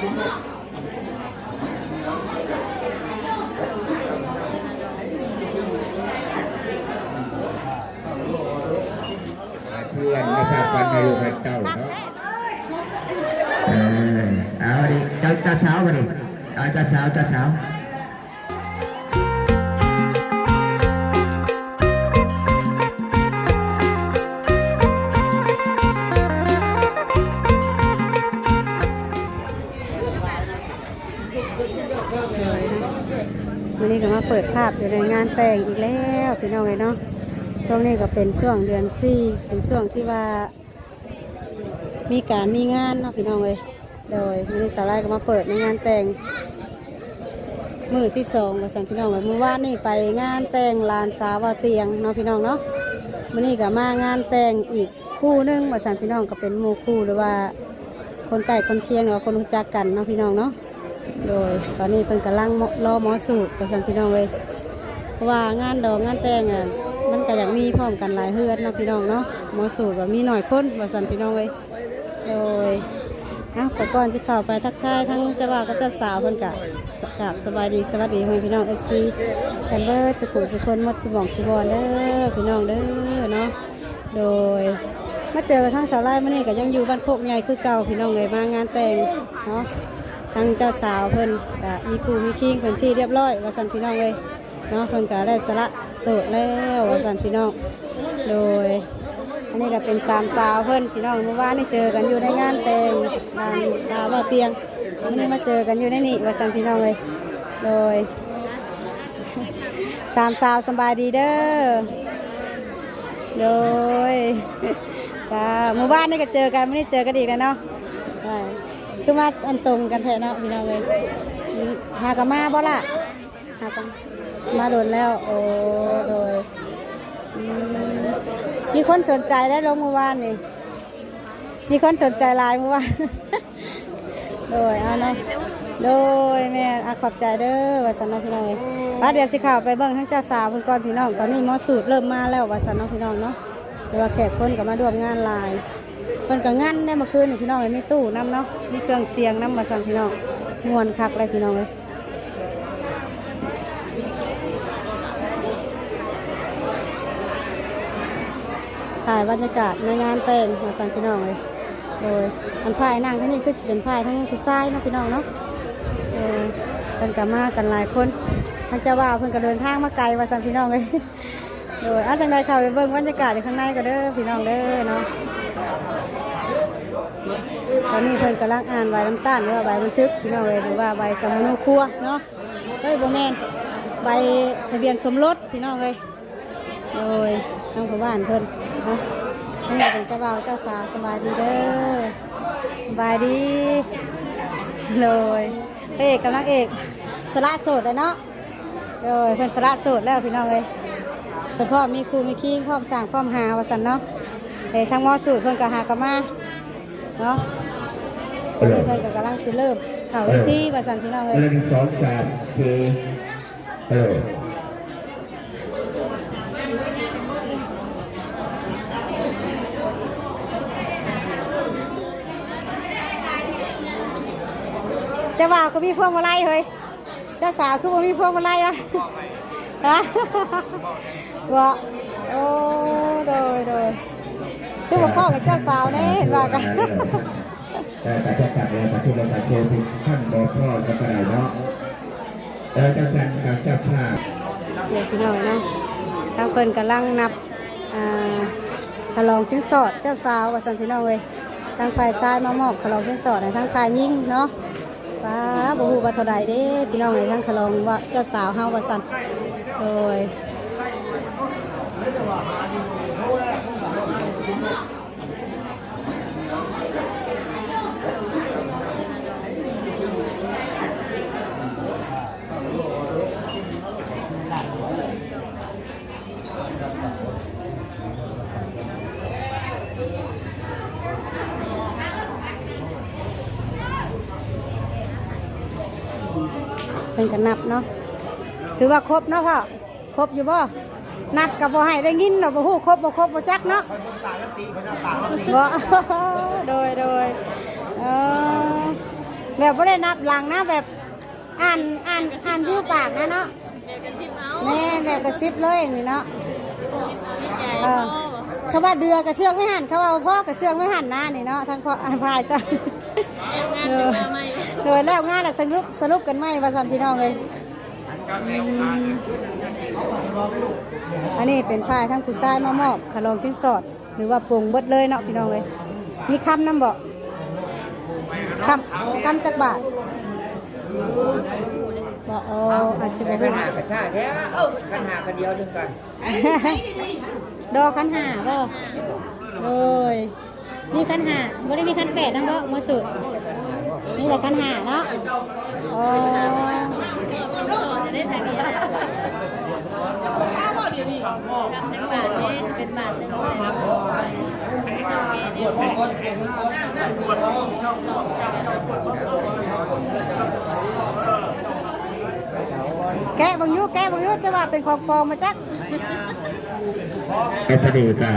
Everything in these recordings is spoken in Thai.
เพื่อนนะครับวันให้ลูกให้เต้าเนาะเออเอาดิเจ้าเจ้าสาวมาดิเอาเจ้าสาวเจ้าสาวานแต่งอีกแล้วพี่น้องเลยเนาะช่วงนี้ก็เป็นช่วงเดือนสี่เป็นช่วงที่ว่า มีการมีงานเนาะพี่น้องเลยโดยวันนี้สาวไร่ก็มาเปิดในงานแต่งมือที่สองมาสั่งพี่น้องเลยมือวานี่ไปงานแต่งลานสาวาเตียงเนาะพี่น้องเนาะวันนี้ก็มางานแต่งอีกคู่หนึงมาสั่งพี่น้องก็เป็นมูคู่หรือว่าคนใกล้คนเคียงหรือว่าคนรู้จักกันเนาะพี่น้องเนาะโดยตอนนี้เพิ่นกำลังรอหมอสูตรประสันพี่น้องเลย ราะว่างานดอกงานแต่งอะมันก็อยากมีพร้อมกันหลายเฮือนนะพี่น้องเนาะหมอสูตรว่ามีหน่อยคนประสันพี่น้องเลยโดยเอาแต่ก่อนจะเข้าไปทักทายทั้งเจ้าบ่าวกับเจ้าสาวเพิ่นกะกราบสบายดีสวัสดีให้พี่น้องเอฟซีแคนเบอร์สุขุสุคนมดชิบองชิบอนเด้อพี่น้องเด้อเนาะโดยมาเจอกับทั้งสาวไร่มื่อนี้ก็ยังอยู่บ้านโคกใหญ่คือเก่าพี่น้องเลยมางานแต่งเนาะทั้งเจ้าสาวเพิ่นก็มีครูมีคิงเพิ่นที่เรียบร้อยว่าสันพี่น้องเลย เนาะเพิ่นก็ได้สละโสดแล้วว่าสันพี่น้อง โดย อันนี้ก็เป็นสามสาวเพิ่นพี่น้องเมื่อวานนี่เจอกันอยู่ในงานแต่งงานสาวบ่าเตียงวันนี้มาเจอกันอยู่ในนี่ว่าสันพี่น้องเลย โดยสามสาวสบายดีเด้อ โดยจ้าเมื่อวานนี่ก็เจอกันวันนี้เจอกันอีกแล้วเนาะใช่คือมาอันตรงกันแท้เนาะพี่น้องเลยหากมาบ่ล่ะหากัน มาโดนแล้ว โอ้โดยมีคนสนใจได้ลงเมื่อวานนี่มีคนสนใจลน์เมื่อวานโดยเอาเนาะโดยแม่อะขอบใจเด้อว่าสันนาพี่น้องป้าเดี๋ยวสิข่าวไปเบิ่งทั้งเจ้าสาวเพิ่นก่อนพี่น้องตอนนี้มอสูตรเริ่มมาแล้วว่าสันนาพี่น้องเนาะเดี๋ยวแขกคนก็มาร่วมงานลน์เพิ่นก็งั้นได้มื่อคืนนี่พี่น้องเอ้ยมีตู้น้ำเนาะมีเครื่องเสียงน้ำมาสั่งพี่น้องมวนคักเลยพี่น้องเลย ถ่ายบรรยากาศในงานแต่งมาสั่งพี่น้องเลยโดยอันพายนั่งที่นี่คือสิเป็นพายทั้งผู้ชายเนาะพี่น้องเนาะเออเพิ่นก็มากันหลายคนท่านเจ้าว่าเพิ่นก็เดินทางมาไกลว่าสั่งพี่น้องเลยโดยอาจังใดเข้าไปเบิ่งบรรยากาศในข้างในก็เด้อพี่น้องเด้อเนาะตอนนี้เพิ่นกำลังอ่านใบน้ำตาลหรือว่าใบบันทึกพี่น้องเลยหรือว่าใบสมโนครัวเนาะเฮ้ยโบแมนใบทะเบียนสมรสพี่น้องเลยโดย ทางผู้บ้านเพิ่นเนาะนี่เป็นเจ้าบ่าวเจ้าสาวสบายดีเด้อสบายดีเลยพระเอกกำลังเอกสละโสดเลยเนาะโดยเพิ่นสละโสดแล้วพี่น้องเลยเพิ่นพร้อมมีครูมีคิงพร้อมสร้างพร้อมหาว่าสันเนาะเฮ้ยทางหมอสูตรเพิ่นก็หากลับมาเนาะตอนนี้เพิ่นก็กำลังสิเริ่มเข้าวิธีว่าสั่นพี่น้องเลยหนึ่งสองสามสี่เออ จ้าบ่าวก็มีพวงมาลัยเฮ้ยเจ้าสาวคือบ่มีพวงมาลัยอะฮะว่าโอ้โดยโดยคือบ่พ่อกับเจ้าสาวแน่เห็นว่ากันแต่แต่จะกลับเลยประชุมเราประชุมท่านบอกพ่อจะกระไรเนาะเออจะสั่งกับเจ้าภาพเดี๋ยวพี่น้องเนาะทางเพิ่นกำลังนับอ่าฉลองชิ้นสอดเจ้าสาวว่าสั่นพี่น้องเลยทางฝ่ายซ้ายมามอบฉลองชิ้นสอดให้ทางฝ่ายยิงเนาะ ป้าบ่ฮู้ว่าทใดเด้พี่น้องในทั้งขลองว่าเจ้าสาวเฮาว่าสันโดย พิ่นก็นับเนาะถือว่าครบเนาะพ่อครบอยู่บ่นับกับบ่ให้ได้ยินเนาะบ่ฮู้ครบบ่ครบบ่จักเนาะบ่โดยโดยเออแบบไม่ได้นับหลังนะแบบอ่านอ่านอ่านวิวปากนะเนาะแบบกระซิบเอาแม่นแบบกระซิบเลยนี่เนาะดีใจเออเขาว่าเดือกระเชือกไม่หันเขาว่าพ่อกระเชือกไม่หันหน้านี่เนาะทั้งพ่ออันพายจ้ะงานเป็นมาใหม่ โดยแล้วงานน่ะสรุปสรุปกันไหมว่าสันพี่น้องเลยอันนี้เป็นพายทั้งผู้ชายมามอบขลองชิ้นสอด หรือว่าปรุงเบิดเลยเนาะพี่น้องเลยมีคำน้ำบอกคำคำจักบาทบอกโอ้อาจจะไปปัเพิ่ญมหากระชากแท้เอ้าปัญหาคนเดียวหนึงก่อนดอกขันหาบ่เลยมีขันหาบ่ได้มีขันแปดนั่นบ่มาสุด นี่แต่ขันหาเนาะอ๋อจะได้ทางนี้แล้วบทั้งบาทนี้เป็นบาทหนึ่งเลยแกะบางยุแกะบางยุจะว่าเป็นของปลอมมาจักไอ้พอดีก็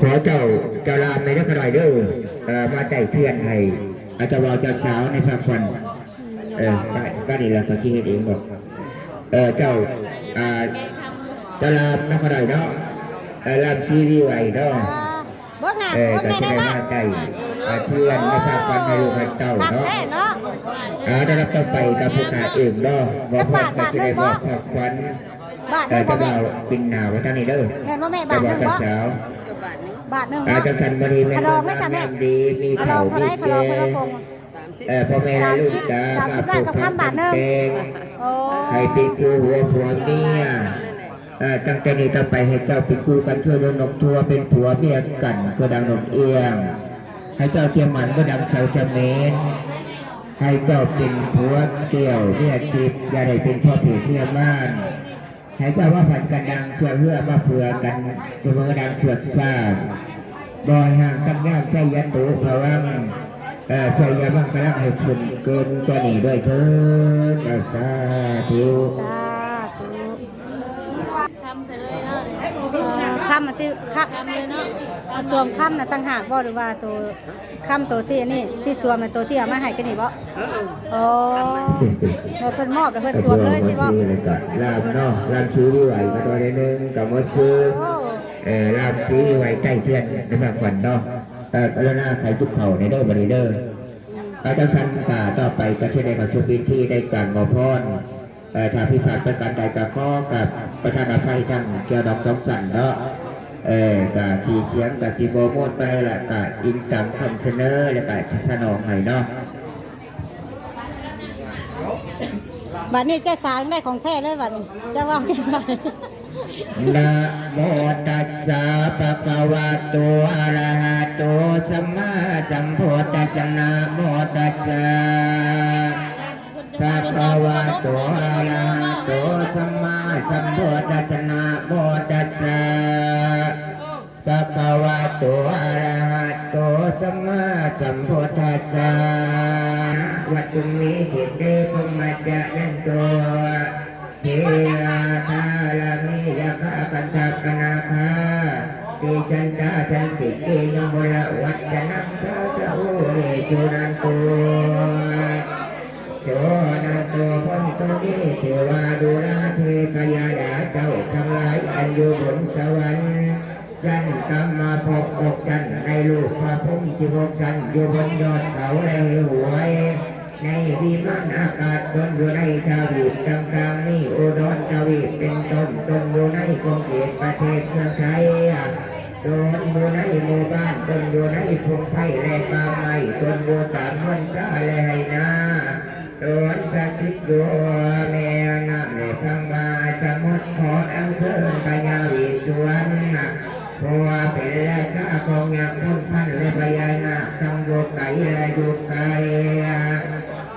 ขอเจ้าเจ้าลามในนักกระไรเด้อมาใจเทือนให้ อาจจะว่าเจ้าสาวในภาควันเออก็ก็นี่แหละก็ที่เฮ็ดเองบอกเออเจ้าอ่าแกทำเจ้าลามนักกระไรเนาะเออลามซีรีส์ไหวเนาะอ่าเบิ่งหาเออเบิ่งก็ได้จะได้ได้บ่มาใจอ่าเทือนในภาควันให้ลูกให้เต้าผักเนาะแท้เนาะอ่าได้รับต่อไปกับผู้ขาเองเนาะว่าพ่อก็จะได้บอกภาควันบาทหแต่นึงบ่จะแม่เอาปินหนาวไว้ท่านนี้เด้อแม่นบ่แม่แต่บาทหว่านึงเจ้าบ่สาวบาทหนึงอาเนาะ จารย์สันบดีแม่ขนมไหมจ๊ะแม่งามดีมีขนเขามมีเท่าไหร่ขเกนมขนมงพงเออพ่อแม่และลูกจ้าสามสิบล้านกับคำบาทหนึ่งเกงโอ้ให้เป็นครูหัวผัวเมียเออตั้งแต่นี้ต่อไปให้เจ้าเป็นครูกันเชื่อดนกทัวเป็นผัวเมียกันก็ดังนกเอียงให้เจ้าเทียมหมันก็ดังเสาเฉมนให้เจ้าเป็นผัวเกี่ยวเมียทิพย์อย่าได้เป็นพ่อผีเมียม่าน หายใจว่าผันกันดังเชื่อเพื่อมาเผื่อกันเสมอดังเชื่อซ่าบอยห่างกันย่ามใจยันตุพระวังเออใจยาบังกระลังให้คุณเกินกว่านี้ด้วยเถิดสาธุสาธุทำเสร็จเลยเนาะเอ่อคำอันที่คำเลยเนาะ สวมคำน่ะต่างหากบ่หรือว่าตัวคำตัวที่อันนี้ที่สวมน่ะตัวที่เอามาให้กันนี่บ่โอ้แม่เพิ่นมอบแล้วเพิ่นสวมเลยสิบ่ซื้อเลยก่อนลามเนาะลามซื้อไม่ไหวมาตัวนึงกับมาซื้อโอ้เออลามซื้อไม่ไหวใกล้เทียนในภาควันเนาะเออแล้วหน้าใครทุกเข่าในเด้อบริเดอร์อาจารย์สันกาต่อไปก็เช่นในกับชุมพิธีได้การงอพรเอ่อถ้าพิพาทประการใดกับข้อกับประธานอภัยทั้งเกี่ยวดอกสองสันเนาะ เออกะทีเสียงกะทีโบโมดไปละกะอิงตามคำเสนเนอร์และกะสนองให้เนาะบัดนี้เจ้าสาวได้ของแท้เลยบัดนี้เจะว่ากันไปนะโมตัสสะภะคะวะโตอะระหะโตสัมมาสัมพุทธัสสะนะโมตัสสะภะคะวะโตอะระหะโตสัมมาสัมพุทธัสสะนะโมตัสสะ ภะคะวะโตอะระหะโตสัมมาสัมพุทธัสสะวัตุมิหิตเตปมัจจะยันโตเทอาทาลามิยะคะกันทักนาคาติชันตาชันติเกยมุละวัจนังสาจะโอเรจุนันโตโสนาโตพันตุนิเทวาดูราเทกยาดาเจ้าทั้งหลายอันอยู่บนสวรรค์ จันกรรมมาพบอกจันในลูกพระพุ่มจิบกจันอยู่บนยอดเขาในหวยในวิมานอากาศตนอยู่ในทวีปต่างๆนี่อุดรทวีปเป็นต้นต้นอยู่ในกรุงเทพประเทศเมืองไทยต้นอยู่ในหมู่บ้านต้นอยู่ในพงไผ่และป่าไม้ต้นอยู่ตามมันซาแลไหนาโดนสถิตอยู่แม่น้ำในพังมาสมุทรขออังเชิญปัญญาวิสวนเพราะว่าเป็น ราชาของยักษ์พุทธพันธ์และพญานาคทั้งโยไก่และโยกไก่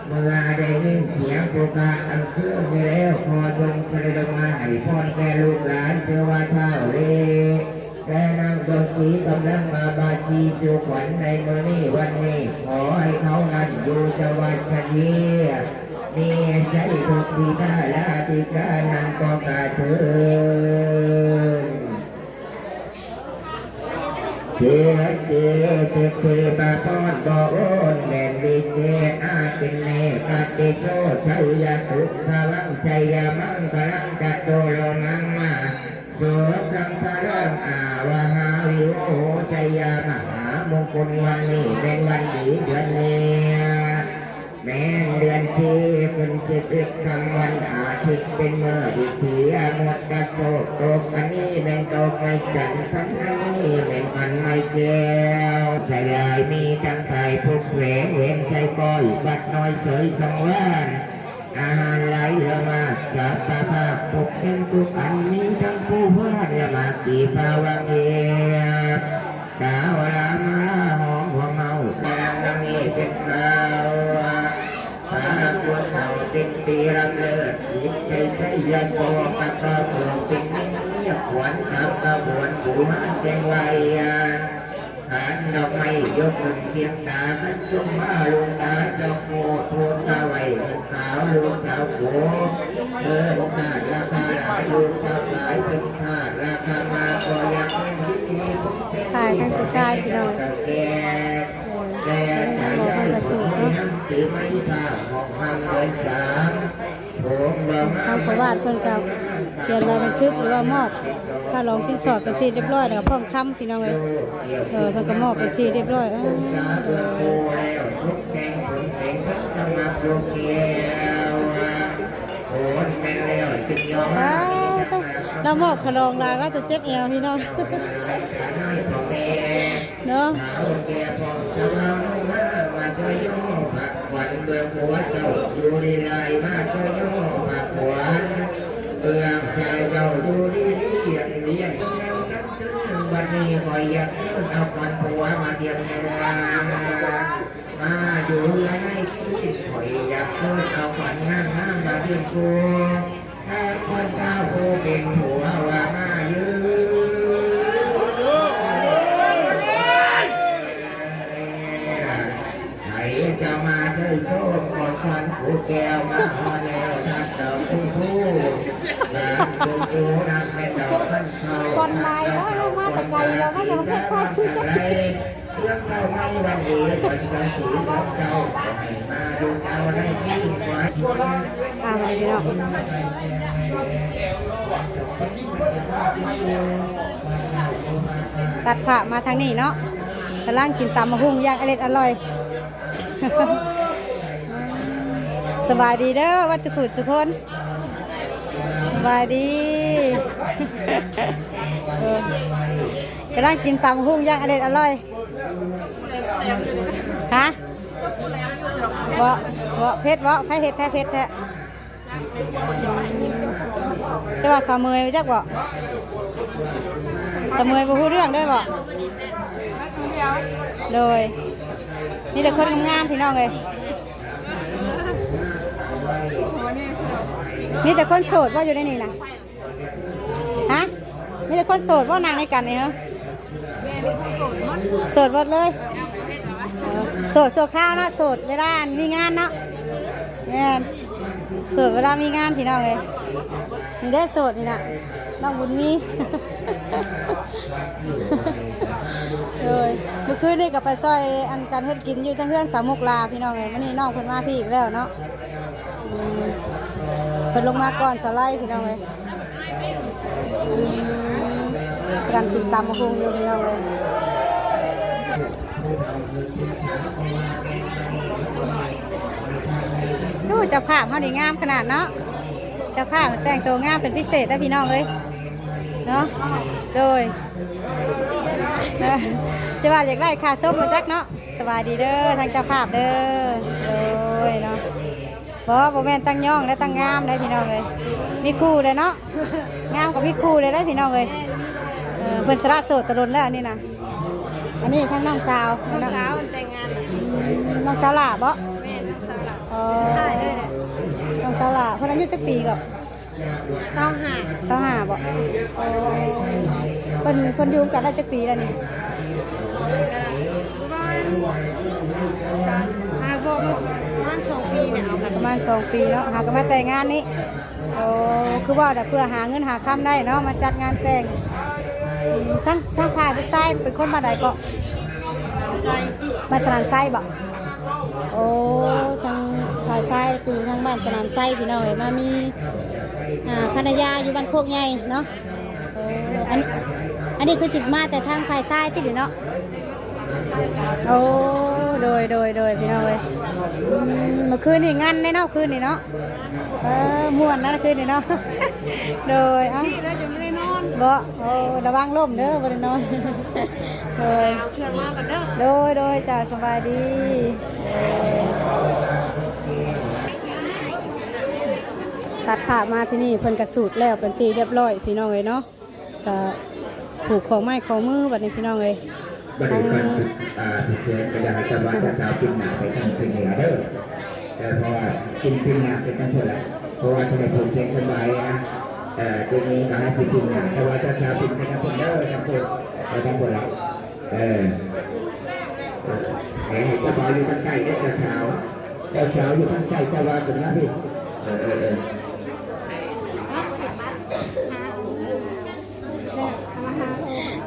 เมื่อได้ยินเสียงปุกะอังเชิญไปแล้วพอดงเสด็จมาให้พรแก่ลูกหลานเชื่อว่าเท่าเลแต่นางดนตรีกำลังมาบาจีจูขวัญในเมื่อนี้วันนี้ ขอให้เขานั้นอยู่สวัสดีมีใจทุกทีได้และติกานันก็กาเถิน เสียเสียเสียเสียปะปอนบ่โอนแม่นดีวิเศษอาตินเนกติโชชัยยตุภวังชัยยมังคลังจัตโตโลมังมาโสสังพลังอาวาหาวิโอชัยยมหามงคลวันนี้เป็นวันดีเดือนเนี้ยแม้นเดือนที เป็นสิบเอ็ดคำวันอาทิตย์เป็นเมื่อดิถีหมดกระโตกโตกันนี้เป็นโตไม่จันท์ทั้งนี้เป็นพันไม่แก้วชายลายมีทั้งไผ่พุกเหวเว้นใจก้อยบัดน้อยเสยสังวานอาหารไหลเรือมาสัพพะภาพปกเป็นทุกอันมีทั้งผู้วาดและมาตีภาวังเอียกาวลามาหอมหัวเมาแรงน้ำนี้เป็นข้าวพา เขาเป็นปีรำเลิศจิตใจใช้ยันโตกะกะปวงเป็นเงียบขวัญขับกระบวนผูมาแจงไว้ขันดอกไม้ยกขึ้นเทียงตาขันชุ่มมาลงตาเจ้าโคทูตาไว้ขาวลุงสาวโคเออขาดราคาหลายลุงสาวหลายเป็นขาดราคามาก็ยังไม่ดีขายทั้งผู้ชายพี่น้อง แก่แก่ขายได้ของไม่น้ำตีไม่ ทางประวัติเพิ่นก็เขียนรายบันทึกหรือว่ามอบค่าลองชิ้นสอดไปที่เรียบร้อยแล้วก็พร้อมคำพี่น้องเอ้ยเออเพิ่นก็มอบไปที่เรียบร้อยอ้าวตาเราวต้องเรามอบขลองลาก็จะเจ็บเอวพี่น้องเนาะ เอาแก่พอสบายมามาช่วยโยผักขวัญเบื่อหัวเจ้าอยู่ดีไรมาช่วยโยผักขวัญเบื่อใจเจ้าอยู่ดีเลี้ยงเลี้ยงแล้วทั้งถึงวันนี้คอยอยากเอาขวัญผัวมาเทียมเนื้อมาอยู่ให้คิดคอยอยากเอาขวัญงามงามมาเทียมครูถ้าคนเจ้าผู้เป็นผัวว่ามายืให้เจ้ามาเถิดโชคก่อนควันผู้ แก้วมาพอแล้วทักเต่าผู้ผู้ลานผู้ผู้นักเป็นดอกพันเขาก่อนลาแล้วเรามาแต่ไกลเราไม่จะมาพูดความคุยกันเรื่องเจ้าไม่วันดีวันจันทร์สีของเจ้าให้มาดูเอาในที่วัดอ่ามาพี่น้องตัดผ่ามาทางนี้เนาะกำลังกินตำมะฮุ่งย่างอร่อยอร่อย สบายดีเด้อวัดจุกุสุคนสบายดีกำลังกินตำมะฮุ่งย่างอร่อยอร่อยฮะเวาะเวาะเพชรเวาะไผเห็ดแท้เพชรแท้จะว่าสาวเมยจักบ่สาวเมยบ่ฮู้เรื่องได้บ่เลยนี่แต่คนงามๆพี่น้องเลย มีแต่คนโสดว่าอยู่ในนี่นะฮะมีแต่คนโสดว่านางในกันนี่เหรอโสดหมดเลยเออโสดโสดข้าวเนาะโสดเวลามีงานเนาะแม่นโสดเวลามีงานพี่น้องเลยนี่ได้โสดนี่นะน้องบุญมี เลยเมื่อคืนนี่ก็ไปซอยอันการเฮ็ดกินอยู่ทั้งเพื่อนสามมุกลาพี่น้องเลยวันนี้น้องเพิ่นมาพี่อีกแล้วเนาะ เพิ่นลงมาก่อนสไลด์พี่น้องเลยกำลังกินตำมะฮุงอยู่พี่น้องเลยดูเจะภาพเขาดีงามขนาดเนาะเจะภาพแต่งตัวงามเป็นพิเศษได้พี่น้องเลยเนาะโดยจะว่าอยากได้ค่าส้มมาจักเนาะสบายดีเด้อทางเจ้าภาพเด้อโอ้ยเนาะ บอกว่าโบแมนตั้งย่องและตั้งงามได้พี่น้องเลยมีคู่เลยเนาะงามกับพี่คู่เลยได้พี่น้องเลยเออเพิ่นสละโสดตะลนแล้วอันนี่นะอันนี้ทั้งน้องสาวน้องสาวมันแต่งงานน้องสาวหล่าบ่แม่น้องสาวหลับอ๋อได้เลยเนี่ยน้องสาวหล่าเพิ่นอายุจักปีก็เศร้าหายสาวห้าบ่อ๋อเพิ่นเพิ่นอยู่กันได้จักปีแล้วนี่ ประมาณสามหากบอกว่าประมาณสองปีเนี่ยเอากัน ประมาณสองปีเนาะหากมาแต่งงานนี้โอ้คือว่าแต่เพื่อหาเงินหาค้ำได้เนาะมาจัดงานแต่งทั้งทั้งพายผู้ชายเป็นคนมาใดก็มาสนานไส้บ่โอ้ทางภายซ้คือทางบ้านสนามไส้พี่น้อยมามีภรรยาอยู่บ้านโคกใหญ่เนาะโอ้อันอันนี้คือจิบมาแต่ทางภายซ้ที่เดียวเนาะโอ้ โดยโดยโดยพี่น้องเอ้ยอืมเมื่อคืนนี่งานในเนาะคืนนี่เนาะเออม่วนนะคืนนี่เนาะโดยเอ้านี่แล้วจะไม่ได้นอนบ่โอ้ระวังล่มเด้อบ่ได้นอนโดยเอาเครื่องมากันเด้อโดยโดยจ้าสบายดีเอ่อตัดผ่ามาที่นี่เพิ่นกระสูตรแล้วเป็นที่เรียบร้อยพี่น้องเลยเนาะก็ผูกของไม้ของมือบัดนี้พี่น้องเลย บริการอ่าพิเศษกระดาษจะว่าจะสาวกินหนาไปทางเป็นเหนือเด้อแต่เพราะว่ากินกินหนาเป็นกันเถอะละเพราะว่าทำไมผมเช็คสบายนะเอ่อตัวนี้ก็ให้กินหนาแต่ว่าจะสาวกินเป็นกันเถอะเด้อครับผมดไปทางคนละเออแหมจะบอยอยู่ทางใกล้เด็กเช้าเจ้าเช้าอยู่ทางใกล้เจะว่าเป็นหน้าที่เออเออเออ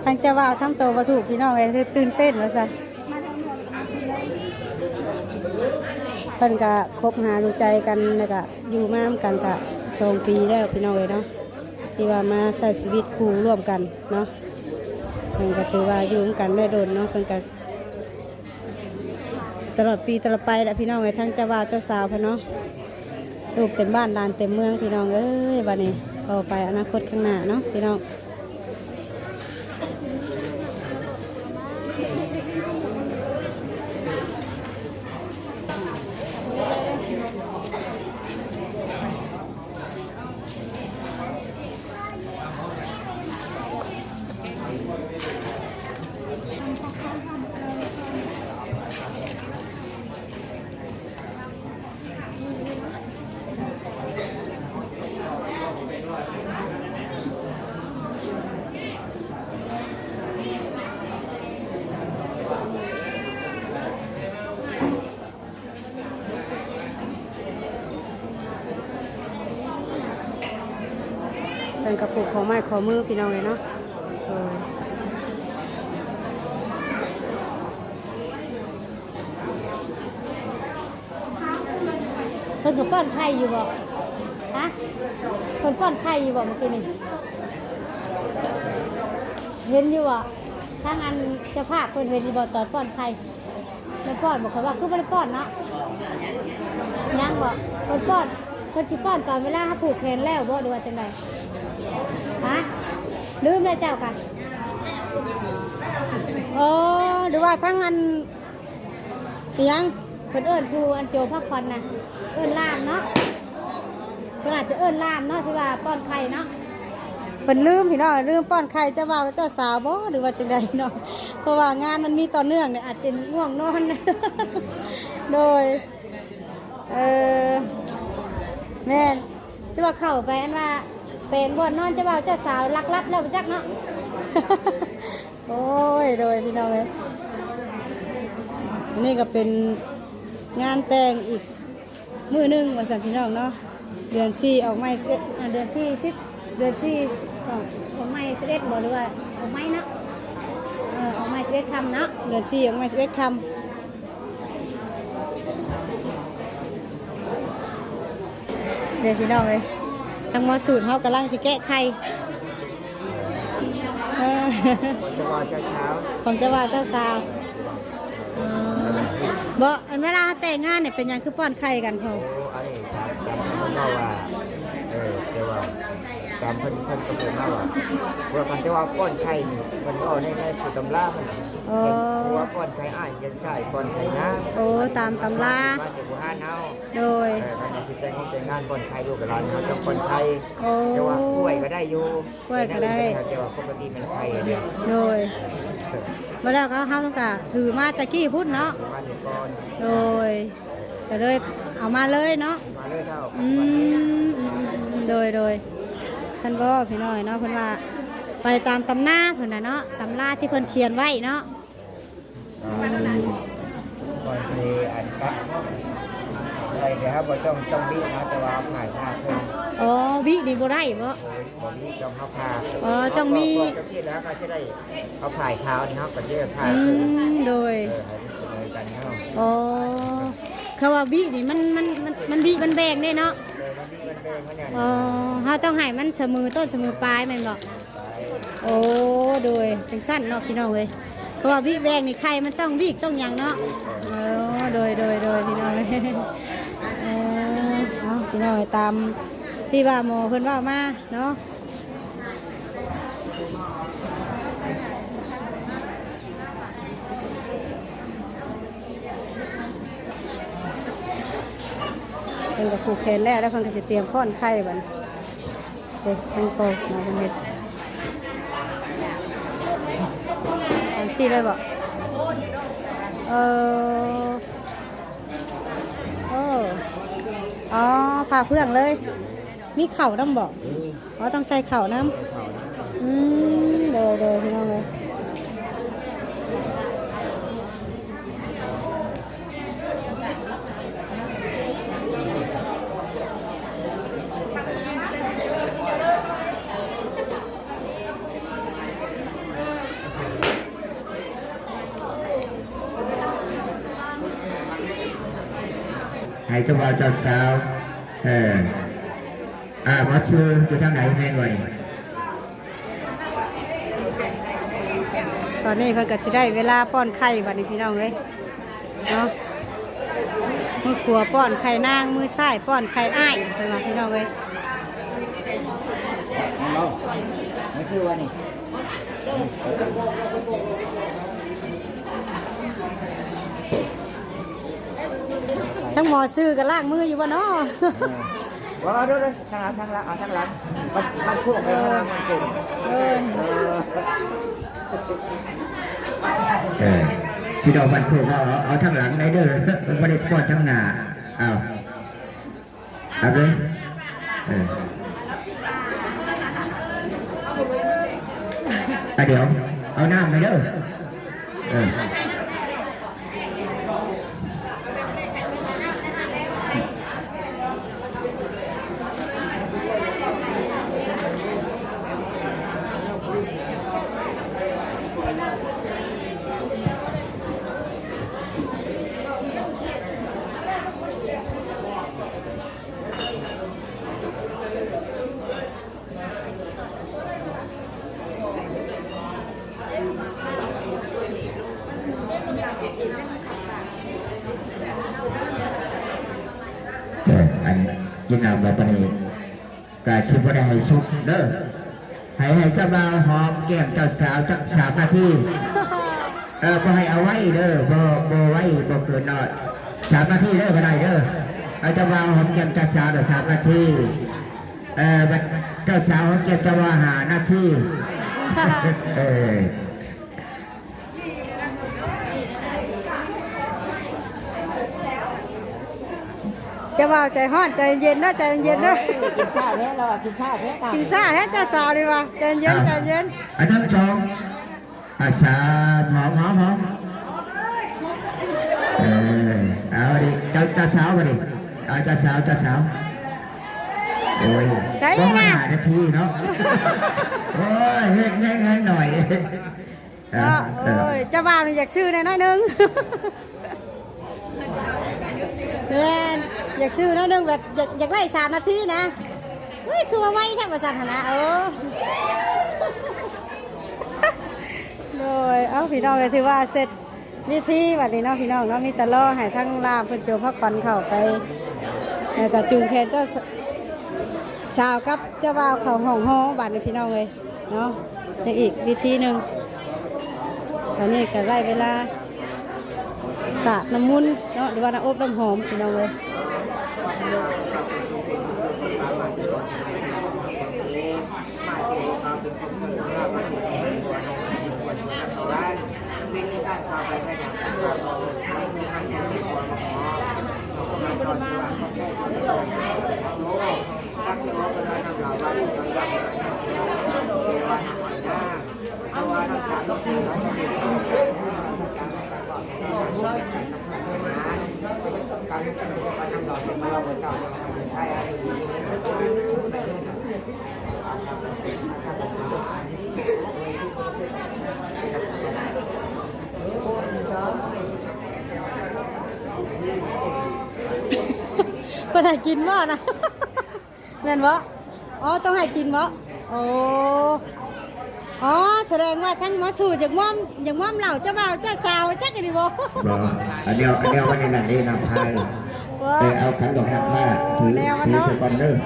ทางเจ้าว่าทำตัววัตถุพี่น้องเลยคือตื่นเต้นว่าซั่นเพิ่นก็คบหาดูใจกันแล้วก็อยู่มามกันก็สองปีแล้วพี่น้องเลยเนาะที่ว่ามาใช้ชีวิตคู่ร่วมกันเนาะเพิ่นก็ถือว่าอยู่ร่วมกันได้โดนเนาะเพิ่นก็ตลอดปีตลอดไปแหละพี่น้องเลยทั้งเจ้าว่าเจ้าสาวพิ่นเนาะลูกเต็มบ้านลานเต็มเมืองพี่น้องเอ้ยบัดนี้เอาไปอนาคตข้างหน้าเนาะพี่น้อง กระปุกของไม้ขอมือพี่น้องเลยเนาะเพิ่นกับป้อนไข่อยู่บ่ฮะเพิ่นป้อนไข่อยู่บ่เมื่อกี้นี่เห็นอยู่บ่ถ้างานจะภาพเพิ่นเห็นอยู่บ่ตอนป้อนไข่ไม่ป้อนบอกเขาว่าคือไม่ได้ป้อนเนาะยังบ่เพิ่นป้อนเพิ่นสิป้อนตอนเวลาเขาผูกแขนแล้วบ่หรือว่าจังได ฮะลืมเลยเจ้ากันโอ้หรือว่าทั้งอันเสียงเพิ่นเอิ้นครูอันโจพักผ่อนนะเอิ้นลามเนาะเพิ่นอาจจะเอิ้นลามเนาะที่ว่าป้อนไข่เนาะเพิ่นลืมพี่น้องลืมป้อนไข่เจ้าบ่าวเจ้าสาวบ่หรือว่าจังใดเนาะเพราะว่างานมันมีต่อเนื่องเนี่ยอาจจะง่วงนอนโดยเออแม่จะว่าเข้าไปอันว่า เป็นบ่นนอนจ้าบ่าเจ้าสาวรักลับแล้วจักเนาะ โอ้ยโดยพี่น้องเลยนี่ก็เป็นงานแต่งอีกมือหนึ่งว่าสันพี่น้องเนาะเดือนสี่ออกไม้สิเอ็ดอ่าเดือนสี่สิบเดือนสี่ออกออกไม้สิบเอ็ดบอกหรือว่าออกไม้เนาะเออออกไม้สิบเอ็ดคำเนาะเดือนสี่ออกไม้สิบเอ็ดคำเดี๋ยวพี่น้องเลย ทางหมอสูตรเขากำลังสิแกะไข่เออจะว่าเช้าเช้าของเจ้าว่าเจ้าสาวอ๋อบ่อันเวลาแต่งงานเนี่ยเป็นหยังคือป้อนไข่กันพอ โอ้อันนี้ตามตามเพิ่นเล่าว่าเออแต่ว่า ตามเพิ่นเพิ่นก็เพิ่นเล่าว่าว่ามันจะว่าป้อนไข่นี่มันก็ในในสุดตำรามันอ๋อเพราะว่าป้อนไข่อ้ายยันใช่ป้อนไข่นะโอ้ตามตำรามาจากผู้ห้านเฮาโดยเออคันที่แต่งงแต่งงานป้อนไข่ลูกกับหลานเฮาต้องป้อนไข่โอ้แต่ว่ากล้วยก็ได้อยู่กล้วยก็ได้ แต่ว่าปกติมันไข่เดียวโดยมาแล้วก็เขาต้องกะถือมาตะกี้พูดเนาะมาเดี๋ยวก่อนโดยก็เลยเอามาเลยเนาะมาเลยเท่าอืมอืมอืมโดยโดย ท่านบ่พี่น้อยเนาะเพิ่นว่าไปตามตำหน้าเพิ่นน่ะเนาะตำราที่เพิ่นเขียนไว้เนาะป้อนไข่อันปั๊บอะไรเดี๋ยวครับบ่ต้องต้องบีบนะแต่ว่าเอาผ่ายผ้าเพิ่นอ๋อวินี่บ่ได้บ่ผมนี่ต้องเอาผ้าอ๋อต้องมีพเจ้าที่แล้วก็จะได้เอาผ่ายเท้านี่ครับก็จะผ่าอืคือมโดยเออให้มันเสมอกันเนาะอ๋อเขาว่าบีนี่มันมันมันมันบีมันแบงได้เนาะ เลยมันมีมันเดินมันอย่างอ๋อเฮาต้องให้มันเสมอต้นเสมอปลายแม่นบ่ไปโอ้โดยจังสั้นเนาะพี่น้องเลยเขาว่าบีแบงนี่ไข่มันต้องบีต้องหยังเนาะเออโดยโดยโดยพี่น้องเลยเออเอาพี่น้องเอ้ยตามที่ว่าหมอเพิ่นว่ามาเนาะ เพิ่นก็ผูกแขนแล้วแล้วเพิ่นก็สิเตรียมค้อนไข่บัดเด็กทั้งโตมาเป็นเฮ็ดอันซี่ได้บ่เออโอ้อ๋อผ่าเพื่องเลย มีเข่าน้ำบอกนี่อ๋อต้องใส่เข่าน้เขานะำอืมเดยเดยพี่น้องเลย ให้เจ้าบ่าวเจ้าสาวเอออ่าหมอชื่ออยู่ทางไหนแม่นวันตอนนี้เพิ่นก็สิได้เวลาป้อนไข่บัดนี้พี่น้องเลยเนาะมือขวาป้อนไข่นางมือซ้ายป้อนไข่อ้ายเพิ่นว่าพี่น้องเลยเราไม่ชื่อว่านี่ ทั้งหมอซื้อกับล่างมืออยู่วะเนาะว่าดูเลยทางหลังทางหลังเอาทางหลังมันมันพวกไปทางหลังมันกลุ่มเออเออพี่ดอกบันถูกเอาเอาทางหลังได้เด้อมันไม่ได้ป้อนทางหน้าเอาเอาเลยเอออะเดี๋ยวเอาน้ำไปเด้อเออ เอออันกินน้ำแบบนี้ก็ชิบว่าได้ให้สุกเด้อให้ให้เจ้าบ่าวหอมแก้มเจ้าสาวจักสามนาที เออก็ให้เอาไว้เด้อบ่บ่ไว้บ่เกินนอดสามนาทีเด้อก็ได้เด้อเอาเจ้าบ่าวหอมแก้มเจ้าสาวเด้อสามนาทีเออบัดเจ้าสาวหอมแก้มเจ้าบ่าวหานาทีเออจะว่าใจห้อนใจเย็นเนาะใจเย็นเนาะกินข้าวแล้วเรากินข้าวแล้วกินซ่าแท้เจ้าสาวดีว่าใจเย็นใจเย็นอันทั้งสอง อาสามหอมหอมหอมเออเอาดิเจ้าเจ้าสาวมาดิเอาเจ้าสาวเจ้าสาวโอ้ยก็มาหานาทีเนาะโอ้ยเฮ็ดง่ายๆหน่อยเนาะโอ้ยเจ้าบ่าวนี่อยากชื่อหน่อยๆหนึงเพื่อนอยากชื่อหน่อยหนึงแบบอยากอยากไล่สามนาทีนะเฮ้ยคือมาไว้แทบประสาทนะเออ โดยเอ้าพี่น้องเลยถือว่าเสร็จวิธีวันนี้เนาะพี่น้องเนาะมีต่ล่อให้ทั้งลามเพิ่นโจพักก่อนเข้าไปแล้วก็จูงแขนเจ้าชาวกับเจ้าบ่าวเขาห้องห้อบาดในพี่น้องเลยเนาะยังอีกวิธีหนึ่งตอนนี้ก็ได้เวลาสาดน้ำมุนเนาะหรือว่าน้ำอบน้ำหอมพี่น้องเลย ให้กินบ่นะแม่นบ่อ๋อต้องให้กินบ่โอ้อ๋อแสดงว่าท่านหมอสูจากม่อมจากม่อมเหล่าเจ้าบ่าวเจ้าสาวจักกันดิบ่บอกอันเดียวอันเดียววันนี้นั่นได้นำพายว่าเออเอาขันดอกหักมาถือแนวมันถือเนาะสปอนเนอร์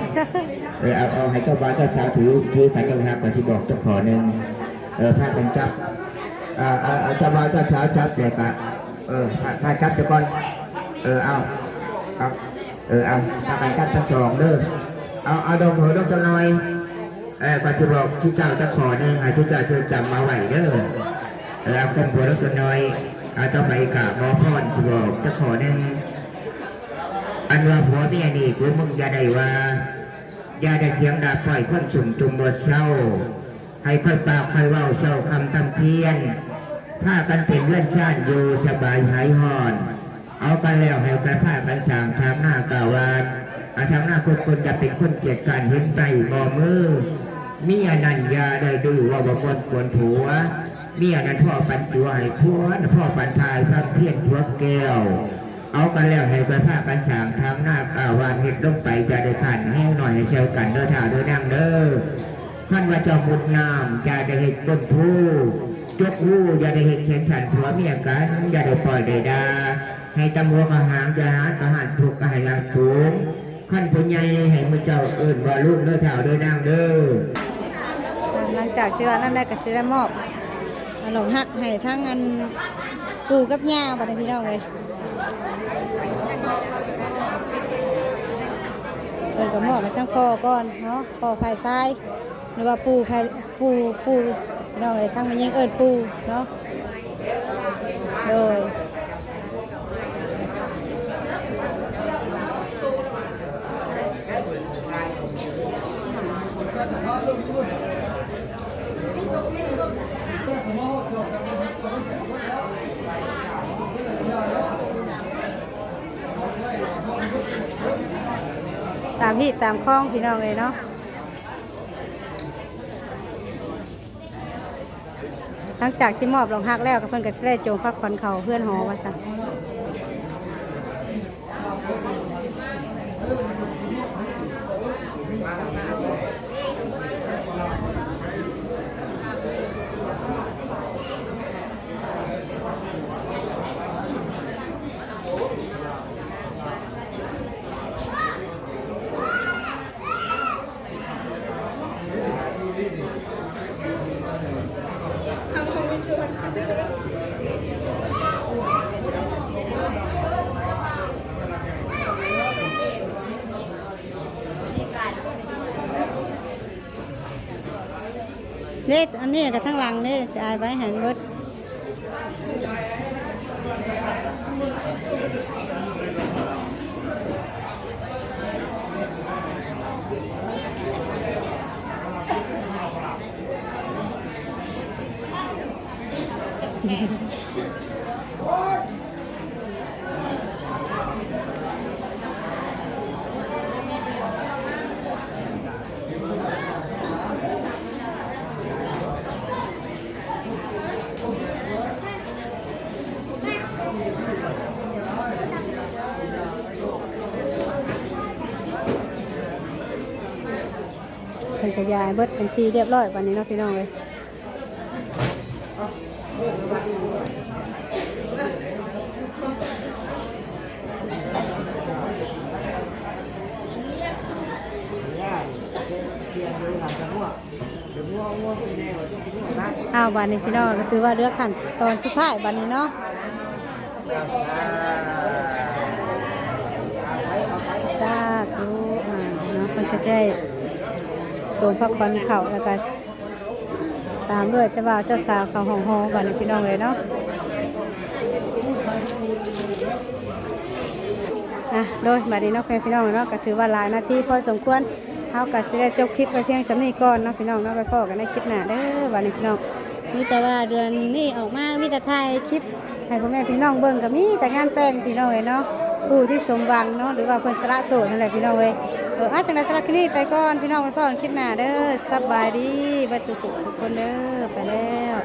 เออเอาเอาให้เจ้าบ้านเจ้าสาวถือถือขันดอกหักก่อนที่บอกเจ้าขอหนึ่งเออพากันจับอ่าเอาเอาเจ้าบ้านเจ้าสาวจับเด็กอะเออพาพาจับเจ้าก่อนเออเอาเอา เออเอาพากันทั้งสองเด้อเอาเอาดอกหัวดอกจะนอยเออปัจจุบันที่เจ้าจะขอหนึ่งให้ทุกเจ้าช่วยจำมาไหวเด้อเออเอาคนหัวดอกจะนอยเอาเจ้าไปกราบหมอพรที่บอกจะขอหนึ่งอันว่าผัวเมียนี่กูมึงอย่าได้ว่าอย่าได้เสียงดาปล่อยคนสุ่มจุมบดเศร้า ให้ค่อยปากค่อยเว้าเศร้าคำตำเพียนถ้ากันเป็นเลื่อนชาติอยู่สบายหายหอน เอากันแล้วให้กันผ้ากันสางทำหน้ากาวานอาทำหน้าคนคนจะเป็นคนเกลียดการเห็นไปมอมือมีอนันยาได้ดูว่าบ่ควรควรผัวมีอนันพ่อปันตัวให้ผัวพ่อปันทายพระเพี้ยนผัวแก้ว เอากันแล้วให้กันผ้ากันสางทำหน้ากาวานเห็ดลงไปจะได้ขันให้หน่อยให้เชลกันเด้อท่าเด้อนั่งเด้อท่านว่าเจ้ามุดน้ำจะได้เห็ดก้นผู้จกหูอย่าได้เห็ดเขียนฉันผัวเมียกันอย่าได้ปล่อยได้ดา ให้ตำรวจกระหางจะหารกระหันถูกกระหายลาสูงขั้นผู้ใหญ่ให้มือเจ้าเอื่นว่าลูกเด้อท่าเด้อนั่งเด้อหลังจากที่ว่านั่นได้ก็สิได้มอบขนมฮักให้ทั้งอันปูกับย่าบัดนี้พี่น้องเลยเพิ่นก็มอบให้ทั้งพ่อก่อนเนาะพ่อภายซ้ายหรือว่าปูภายปูปูพี่น้องเลยทั้งมันยังเอิ้นปู่เนาะโดย ตามพี่ตามคล้องพี่น้องเลยเนาะหลังจากที่มอบรองฮักแล้วก็เพิ่อนก็สิได้โจงพักผ่อนเขาเพื่อนหอวาสั่น เล็อันนี้กับทั้งหลังเลยจ่ายไว้แหันเบิดายเบิดเป็นทีเรียบร้อยวันนี้เนาะพี่น้องเลยอ้าววันนี้พี่น้องก็ถือว่าเลือกขันตอนสุดท้ายวันนี้เนาะสาธุอ่าเนาะมันจะได้ รวมพักผ่อนเข่าแล้วก็ตามด้วยเจ้าบ่าวเจ้าสาวเขาห้องหอวันนี้พี่น้องเลยเนาะอะโดยบัดนี้เนาะเพื่อนพี่น้องเนาะก็ถือว่าหลายนาทีพอสมควรเอากัสิได้จบคลิปไปเพียงสำนี้ก่อนเนาะพี่น้องเนาะไปพ่อกันในคลิปหน้าเด้อวันนี้พี่น้องมีแต่ว่าเดือนนี้ออกมามีแต่ถ่ายคลิปให้พ่อแม่พี่น้องเบิ่งก็มีแต่งานแต่งพี่น้องเลยเนาะผู้ที่สมหวังเนาะหรือว่าเพิ่นสละโสดนั่นแหละพี่น้องเว้ย อาจังได๋สละคลิปนี้ไปก่อนพี่น้องไปพ่อกันคลิปหน้าเด้อสบายดีบัดสุขสุขคนเด้อไปแล้ว